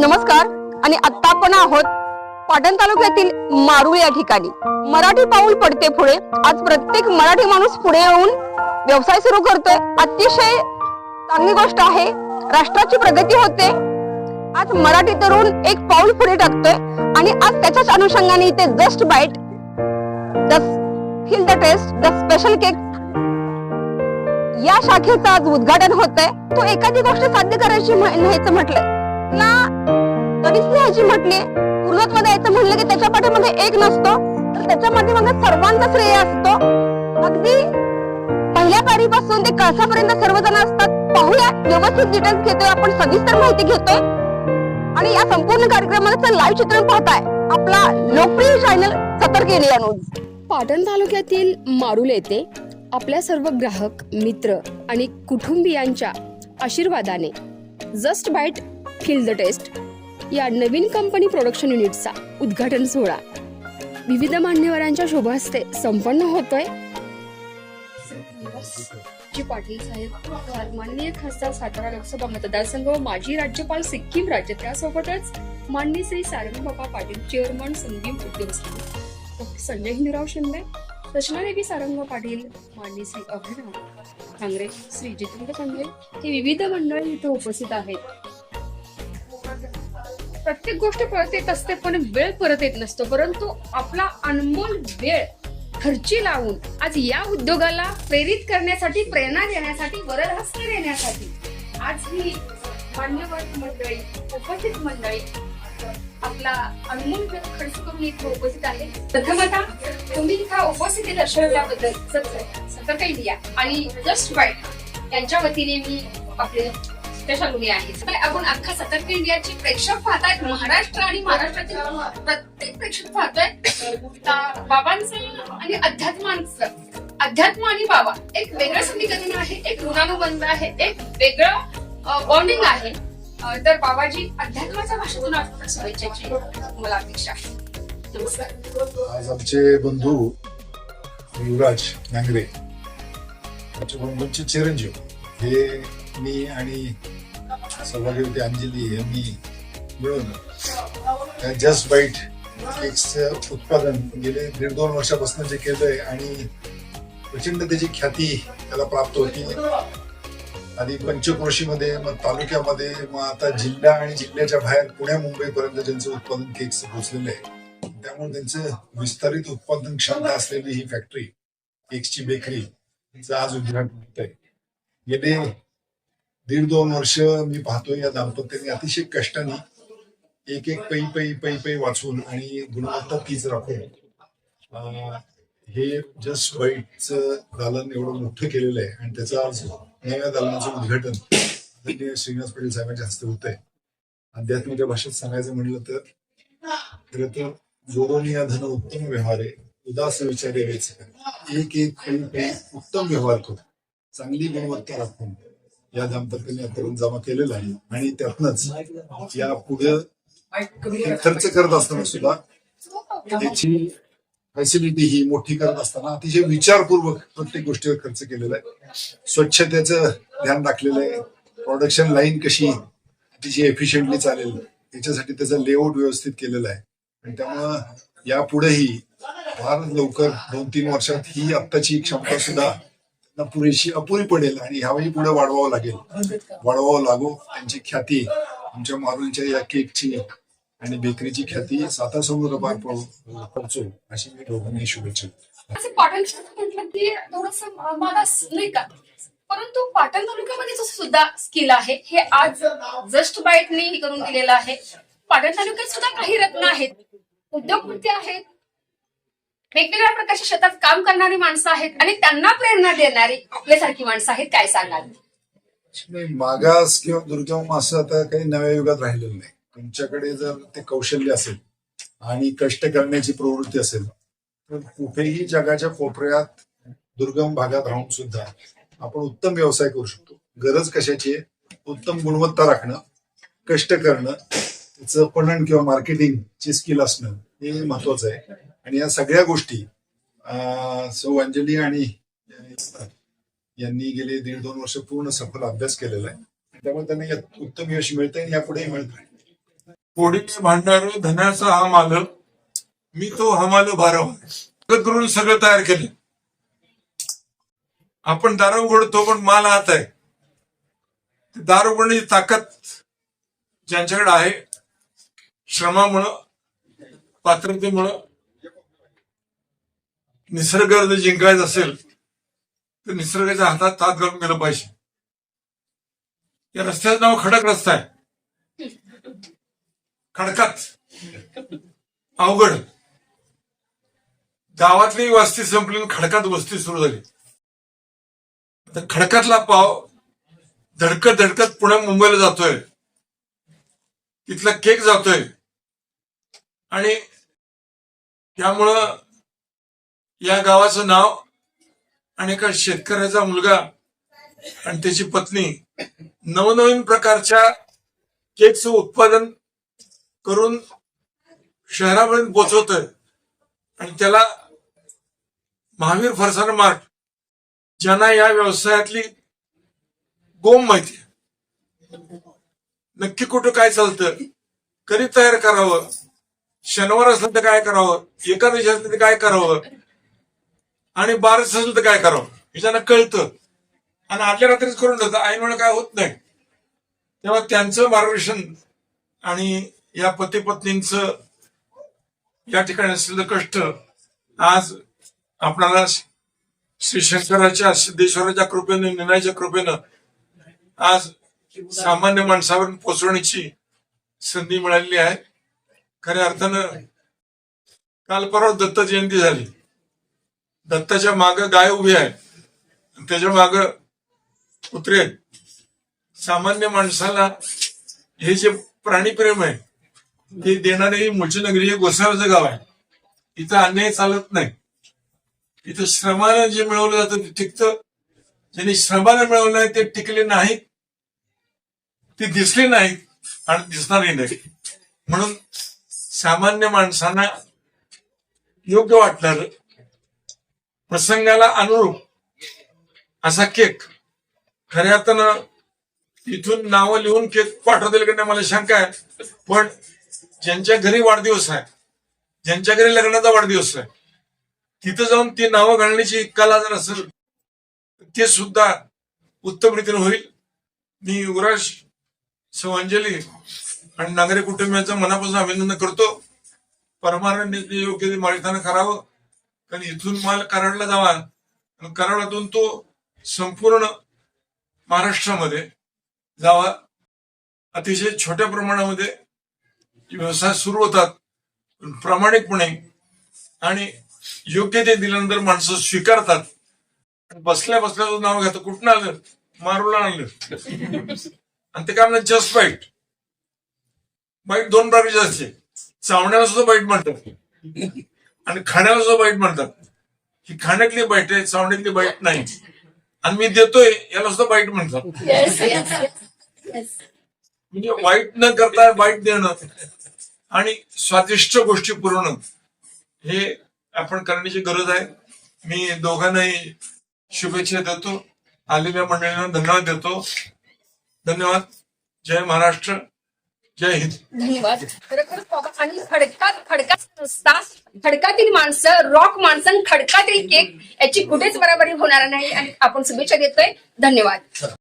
नमस्कार. आणि आता आपण आहोत पाटण तालुक्यातील मारुळ या ठिकाणी. मराठी पाऊल पडते पुढे. आज प्रत्येक मराठी माणूस पुढे येऊन व्यवसाय सुरू करतोय. अतिशय चांगली गोष्ट आहे. राष्ट्राची प्रगती होते. आज मराठी तरुण एक पाऊल पुढे टाकतोय. आणि आज त्याच्याच अनुषंगाने इथे just bite the feel the taste the special cake या शाखेचं आज उद्घाटन होत आहे तो एखादी गोष्ट साध्य करायची म्हणायचं म्हटलंय. म्हटलं ना कधीच न्यायची म्हटली पूर्णत्व द्यायचं म्हणलं की त्याच्या पाठीमध्ये एक नसतो तर त्याच्या पाठीमध्ये सर्वांचा श्रेय असतो. अगदी पहिल्या पारीपासून ते कळसापर्यंत सर्वजण असतात. पाहूया व्यवस्थित डिटेल्स घेतोय आपण सविस्तर माहिती घेतोय. आणि या संपूर्ण कार्यक्रमाचं लाईव्ह चित्रण पाहताय. आपला लोकप्रिय चॅनल सतर्क इंडिया न्यूज पाटण तालुक्यातील मारुल येथे आपल्या सर्व ग्राहक मित्र आणि कुटुंबियांच्या आशीर्वादाने just bite feel the taste या नवीन कंपनी प्रोडक्शन युनिटचा उद्घाटन सोहळा. विविध मान्यवरांच्या शोभास्ते संपन्न होतोय. पाटील साहेब माननीय खासदार सातारा लोकसभा मतदारसंघ व माजी राज्यपाल सिक्कीम राज्य. त्यासोबतच माननीय श्री सारंगबाबा पाटील चेअरमन संदीप उद्योग संजय हिंदराव शिंदे रचनादेवी सारंग पाटील माननीय श्री अभिनव कांग्रेस श्री जितेंद्र कांगरे हे विविध मंडळी इथे उपस्थित आहेत. प्रत्येक गोष्ट परत येत असते पण वेळ परत येत नसतो. परंतु आपला अनमोल वेळ खर्ची लावून आज या उद्योगाला प्रेरित करण्यासाठी प्रेरणा देण्यासाठी वरदहस्त देण्यासाठी आज ही मान्यवर मंडळी उपस्थित मंडळी आपला अनमोल वेळ खर्च करून इथे उपस्थित आहे. प्रथमतः तुम्ही इथं उपस्थिती दर्शवल्याबद्दल सत- सतर्क इंडिया आणि जस्ट वाईट यांच्या वतीने मी आपले स्पेशल आहे. आपण अख्खा सतर्क इंडियाचे प्रेक्षक पाहतायत. महाराष्ट्र आणि महाराष्ट्रातील प्रत्येक प्रेक्षक पाहतोय. बाबांचं आणि अध्यात्मांचं. अध्यात्म आणि बाबा एक वेगळं समीकरण आहे एक ऋणानुबंध आहे एक वेगळं बॉन्डिंग आहे. तर बाबाजी अध्यात्माच्या भाषेतून शुभेच्छाची मला अपेक्षा आहे. आज आमचे बंधू युवराज नांगरे आमच्या बंधूंचे चिरंजीव हे मी आणि सहभागी होते. अंजली यांनी मिळून. जस्ट बाईट केक्सचं उत्पादन गेले दीड दोन वर्षापासून जे केलंय आणि प्रचंड त्याची ख्याती त्याला प्राप्त होती. आधी पंचक्रोशीमध्ये मग तालुक्यामध्ये मग आता जिल्हा आणि जिल्ह्याच्या बाहेर पुण्या मुंबईपर्यंत त्यांचं उत्पादन केक्स पोहोचलेलं आहे त्यामुळे त्यांचं विस्तारित उत्पादन क्षमता असलेली ही फॅक्टरी केक्सची बेकरी आज उद्घाटन होत आहे गेले दीड दोन वर्ष मी पाहतोय या दाम्पत्याने. अतिशय कष्टाने एक एक पै पै पै पै वाचून आणि गुणवत्ता तीच राखून अं, हे जस्ट बाईटचं दालन एवढं मोठं केलेलं आहे आणि त्याचं आज नव्या दालनाचं उद्घाटन आदरणीय श्रीनिवास पाटील साहेबांच्या हस्ते होत आहे अध्यात्माच्या भाषेत सांगायचं म्हणलं तर खरं तर जोरोनी या धन उत्तम व्यवहार आहे. उदास विचार एक एक उत्तम व्यवहार करून चांगली गुणवत्ता राखून. या दाम्पत्याने करून जमा केलेला आहे. आणि त्यातूनच या पुढे खर्च करत असताना सुद्धा त्याची फॅसिलिटी ही मोठी करत असताना अतिशय विचारपूर्वक प्रत्येक गोष्टीवर खर्च केलेला आहे. स्वच्छतेचं ध्यान राखलेलं आहे. प्रोडक्शन लाईन कशी अतिशय एफिशियंटली चालेल याच्यासाठी त्याचं लेआउट व्यवस्थित केलेलं आहे. आणि त्यामुळं यापुढेही फार लवकर दोन तीन वर्षात ही आत्ताची क्षमता सुद्धा पुरेशी अपुरी पडेल आणि ह्यावेळी पुढे वाढवावं लागेल. वाढवावं लागो त्यांची ख्याती आमच्या मारुलच्या या केकची आणि बेकरीची ख्याती साता समुद्र पार पोहोचो अशी मी दोघांनी शुभेच्छा म्हटलं की थोडस मागास नाही का? परंतु पाटण तालुक्यामध्ये जो सुद्धा स्किल आहे हे आज जस्ट बाईटने करून दिलेलं आहे. पाटण तालुक्यात सुद्धा काही रत्न आहेत. उद्योगपती आहेत वेगवेगळ्या प्रकारच्या शेतात काम करणारी माणसं आहेत आणि त्यांना प्रेरणा देणारी आपल्यासारखी माणसं आहेत काय सांगाल? नाही, मागास किंवा दुर्गम असं आता काही नव्या युगात राहिलेलं नाही. तुमच्याकडे जर ते कौशल्य असेल आणि कष्ट करण्याची प्रवृत्ती असेल तर कुठेही जगाच्या कोपऱ्यात दुर्गम भागात राहून सुद्धा आपण उत्तम व्यवसाय करू शकतो. गरज कशाची आहे? उत्तम गुणवत्ता राखणं कष्ट करणं त्याचं पणन किंवा मार्केटिंगची स्किल असणं हे महत्वाचं आहे. आणि या सगळ्या गोष्टी अं, सौ अंजली आणि यांनी गेले दीड दोन वर्ष पूर्ण सखोल अभ्यास केलेला आहे. त्यामुळे त्यांना यात उत्तम यश मिळतंय आणि यापुढेही मिळत राहील फोडीने भांडार धन्याचा हा माल मी तो हा माल सगळं करून सगळं तयार केलं. आपण दार उघडतो पण माल हात आहे. दार उघडण्याची ताकद ज्यांच्याकडे आहे श्रमामुळं पात्रतेमुळं निसर्ग जर जिंकायचं असेल तर निसर्गाच्या हातात तात घालून गेलं पाहिजे. या रस्त्याचं नाव खडक रस्ता आहे. खडकात. अवघड. गावातली वस्ती संपली खडकात वस्ती सुरू झाली. आता खडकातला पाव धडकत धडकत पुणे मुंबईला जातोय. तिथला केक जातोय. आणि त्यामुळं या गावाचं नाव आणि एका शेतकऱ्याचा मुलगा आणि त्याची पत्नी नवनवीन प्रकारच्या केकचं उत्पादन करून शहरापर्यंत पोचवत आणि त्याला महावीर फरसाण मार्ट ज्यांना या व्यवसायातली गोम माहिती आहे. नक्की कुठं काय चालतं कधी तयार करावं शनिवार असलं तर काय करावं एकादशी असलं तर काय करावं आणि बारस असेल तर काय करावं? हे त्यांना कळतं. आणि आदल्या रात्रीच करून ठेवतं. ऐनवेळा काय होत नाही. तेव्हा त्यांचं मार्गदर्शन आणि या पती पत्नींच या ठिकाणी असलेलं कष्ट आज आपणाला श्री शंकराच्या सिद्धेश्वराच्या कृपेनं निनाच्या कृपेनं आज सामान्य माणसावर पोचवण्याची संधी मिळालेली आहे. खऱ्या अर्थानं काल परवा दत्त जयंती झाली. दत्ताच्या माग गाय उभी आहे. त्याच्या माग कुत्रे आहेत. सामान्य माणसाला हे जे प्राणीप्रेम आहे ते देणारे ही मुळची नगरी हे गोसाव्याचं गाव आहे. इथं अन्याय चालत नाही. इथं श्रमानं जे मिळवलं जातं ते टिकतं. ज्यांनी श्रमानं मिळवलं नाही ते टिकले नाहीत. ते दिसले नाहीत आणि दिसणारही नाही म्हणून सामान्य माणसांना योग्य वाटणार प्रसंगाला अनुरूप असा केक. खऱ्या अर्थानं इथून नावं लिहून केक पाठवतील कडे नाही मला शंका आहे. पण ज्यांच्या घरी वाढदिवस आहे ज्यांच्या घरी लग्नाचा वाढदिवस आहे तिथं जाऊन ती नावं घालण्याची कला जर असेल तर ते सुद्धा उत्तम रीतीने होईल. मी युवराज सौ आणि नागरिक कुटुंबियांचं मनापासून अभिनंदन करतो. परमानंद योग्य ते माळीतानं करावं. कारण इथून माल कराडला जावा. आणि कराडातून तो संपूर्ण महाराष्ट्रामध्ये जावा. अतिशय छोट्या प्रमाणामध्ये व्यवसाय सुरू होतात प्रामाणिकपणे आणि योग्य ते दिल्यानंतर माणसं स्वीकारतात. बसल्या बसल्या नाव घेतो कुठनं आलं मारूला आणलं. आणि ते काय म्हणतात? जस्ट बाईट बाईट दोन प्रकारचे. असते चावण्याला सुद्धा बाईट म्हणतात. आणि खाण्याला सुद्धा बाईट म्हणतात ही खाण्यातली बाईट आहे चावण्यातली बाईट नाही. आणि मी देतोय याला सुद्धा बाईट म्हणतात. म्हणजे वाईट न करता वाईट देणं आणि स्वादिष्ट गोष्टी पुरवणं हे आपण करण्याची गरज आहे. मी दोघांनाही शुभेच्छा देतो. आलेल्या मंडळींना धन्यवाद देतो. धन्यवाद. जय महाराष्ट्र. जय हिंद. धन्यवाद. खरोखर बाबा आणि खडकात खडकात खडकातील माणसं रॉक माणसं खडकातील केक याची कुठेच बराबरी होणार नाही आणि आपण शुभेच्छा देतोय. धन्यवाद.